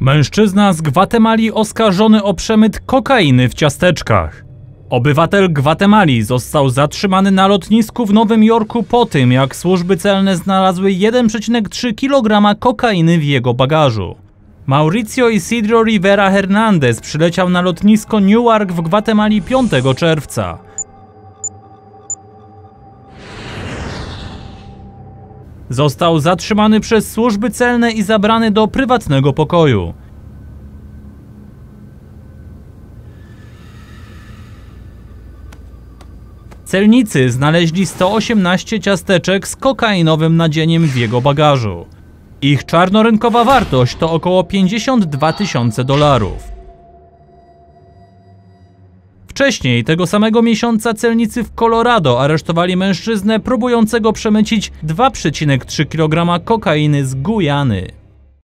Mężczyzna z Gwatemali oskarżony o przemyt kokainy w ciasteczkach. Obywatel Gwatemali został zatrzymany na lotnisku w Nowym Jorku po tym, jak służby celne znalazły 1,3 kg kokainy w jego bagażu. Mauricio Isidro Rivera Hernandez przyleciał na lotnisko Newark w Gwatemali 5 czerwca. Został zatrzymany przez służby celne i zabrany do prywatnego pokoju. Celnicy znaleźli 118 ciasteczek z kokainowym nadzieniem w jego bagażu. Ich czarnorynkowa wartość to około 52 tysiące dolarów. Wcześniej tego samego miesiąca celnicy w Colorado aresztowali mężczyznę próbującego przemycić 2,3 kg kokainy z Gujany.